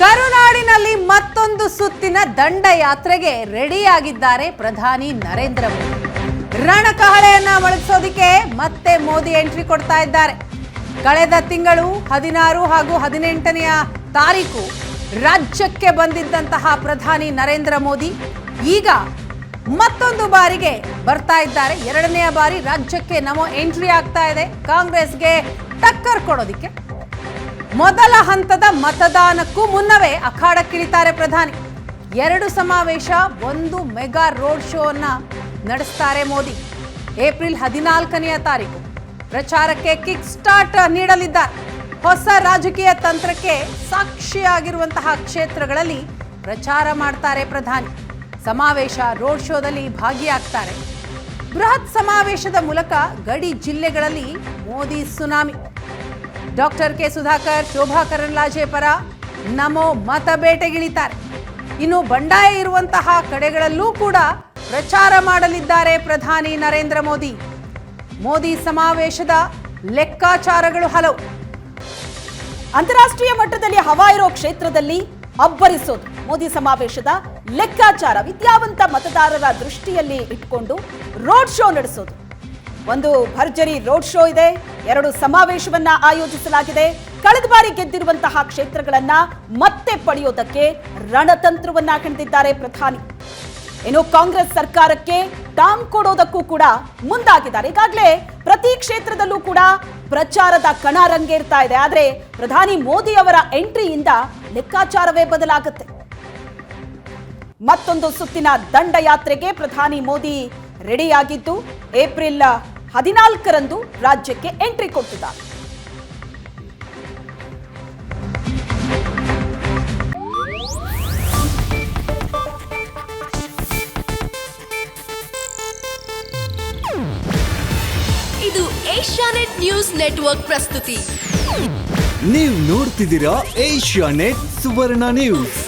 ಕರುನಾಡಿನಲ್ಲಿ ಮತ್ತೊಂದು ಸುತ್ತಿನ ದಂಡಯಾತ್ರೆಗೆ ರೆಡಿಯಾಗಿದ್ದಾರೆ ಪ್ರಧಾನಿ ನರೇಂದ್ರ ಮೋದಿ. ರಣಕಹಳೆಯನ್ನ ಮೊಳಗಿಸೋದಿಕ್ಕೆ ಮತ್ತೆ ಮೋದಿ ಎಂಟ್ರಿ ಕೊಡ್ತಾ ಇದ್ದಾರೆ. ಕಳೆದ ತಿಂಗಳು ಹದಿನಾರು ಹಾಗೂ ಹದಿನೆಂಟನೆಯ ತಾರೀಕು ರಾಜ್ಯಕ್ಕೆ ಬಂದಿದ್ದಂತಹ ಪ್ರಧಾನಿ ನರೇಂದ್ರ ಮೋದಿ ಈಗ ಮತ್ತೊಂದು ಬಾರಿಗೆ ಬರ್ತಾ ಇದ್ದಾರೆ. ಎರಡನೆಯ ಬಾರಿ ರಾಜ್ಯಕ್ಕೆ ನಮೋ ಎಂಟ್ರಿ ಆಗ್ತಾ ಇದೆ. ಕಾಂಗ್ರೆಸ್ಗೆ ಟಕ್ಕರ್ ಕೊಡೋದಿಕ್ಕೆ ಮೊದಲ ಹಂತದ ಮತದಾನಕ್ಕೂ ಮುನ್ನವೇ ಅಖಾಡಕ್ಕಿಳಿತಾರೆ ಪ್ರಧಾನಿ. ಎರಡು ಸಮಾವೇಶ, ಒಂದು ಮೆಗಾ ರೋಡ್ ಶೋ ಅನ್ನ ನಡೆಸ್ತಾರೆ ಮೋದಿ. ಏಪ್ರಿಲ್ ಹದಿನಾಲ್ಕನೆಯ ತಾರೀಕು. ಪ್ರಚಾರಕ್ಕೆ ಕಿಕ್ ಸ್ಟಾರ್ಟ್ ನೀಡಲಿದ್ದಾರೆ. ಹೊಸ ರಾಜಕೀಯ ತಂತ್ರಕ್ಕೆ ಸಾಕ್ಷಿಯಾಗಿರುವಂತಹ ಕ್ಷೇತ್ರಗಳಲ್ಲಿ ಪ್ರಚಾರ ಮಾಡ್ತಾರೆ ಪ್ರಧಾನಿ. ಸಮಾವೇಶ, ರೋಡ್ ಶೋದಲ್ಲಿ ಭಾಗಿಯಾಗ್ತಾರೆ. ಬೃಹತ್ ಸಮಾವೇಶದ ಮೂಲಕ ಗಡಿ ಜಿಲ್ಲೆಗಳಲ್ಲಿ Modi tsunami. Doctor K Sudhakar Shobha Karandlaje ಪರ ನಮೋ ಮತ ಬೇಟೆಗಿಳಿತಾರೆ ಇನ್ನು ಬಂಡಾಯ ಇರುವಂತಹ ಕಡೆಗಳಲ್ಲೂ ಕೂಡ ಪ್ರಚಾರ ಮಾಡಲಿದ್ದಾರೆ ಪ್ರಧಾನಿ ನರೇಂದ್ರ ಮೋದಿ. ಮೋದಿ ಸಮಾವೇಶದ ಲೆಕ್ಕಾಚಾರಗಳು ಹಲವು. ಅಂತಾರಾಷ್ಟ್ರೀಯ ಮಟ್ಟದಲ್ಲಿ ಹವಾ ಇರೋ ಕ್ಷೇತ್ರದಲ್ಲಿ ಅಬ್ಬರಿಸೋದು. ಮೋದಿ ಸಮಾವೇಶದ ಲೆಕ್ಕಾಚಾರ, ವಿದ್ಯಾವಂತ ಮತದಾರರ ದೃಷ್ಟಿಯಲ್ಲಿ ಇಟ್ಕೊಂಡು ರೋಡ್ ಶೋ ನಡೆಸೋದು. ಒಂದು ಭರ್ಜರಿ ರೋಡ್ ಶೋ ಇದೆ. ಎರಡು ಸಮಾವೇಶವನ್ನ ಆಯೋಜಿಸಲಾಗಿದೆ. ಕಳೆದ ಬಾರಿ ಗೆದ್ದಿರುವಂತಹ ಕ್ಷೇತ್ರಗಳನ್ನ ಮತ್ತೆ ಪಡೆಯೋದಕ್ಕೆ ರಣತಂತ್ರವನ್ನ ಕಂಡಿದ್ದಾರೆ ಪ್ರಧಾನಿ. ಇನ್ನು ಕಾಂಗ್ರೆಸ್ ಸರ್ಕಾರಕ್ಕೆ ಟಾಂಗ್ ಕೊಡೋದಕ್ಕೂ ಕೂಡ ಮುಂದಾಗಿದ್ದಾರೆ. ಈಗಾಗಲೇ ಪ್ರತಿ ಕ್ಷೇತ್ರದಲ್ಲೂ ಕೂಡ ಪ್ರಚಾರದ ಕಣ ರಂಗೇರ್ತಾ ಇದೆ. ಆದರೆ ಪ್ರಧಾನಿ ಮೋದಿ ಅವರ ಎಂಟ್ರಿಯಿಂದ ಲೆಕ್ಕಾಚಾರವೇ ಬದಲಾಗುತ್ತೆ. ಮತ್ತೊಂದು ಸುತ್ತಿನ ದಂಡಯಾತ್ರೆಗೆ ಪ್ರಧಾನಿ ಮೋದಿ ರೆಡಿಯಾಗಿದ್ದು ಏಪ್ರಿಲ್ ಹದಿನಾಲ್ಕರಂದು ರಾಜ್ಯಕ್ಕೆ ಎಂಟ್ರಿ ಕೊಟ್ಟಿದ್ದಾರೆ. ಇದು ಏಷ್ಯಾನೆಟ್ ನ್ಯೂಸ್ ನೆಟ್ವರ್ಕ್ ಪ್ರಸ್ತುತಿ. ನೀವು ನೋಡ್ತಿದ್ದೀರಾ ಏಷ್ಯಾ ನೆಟ್ ಸುವರ್ಣ ನ್ಯೂಸ್.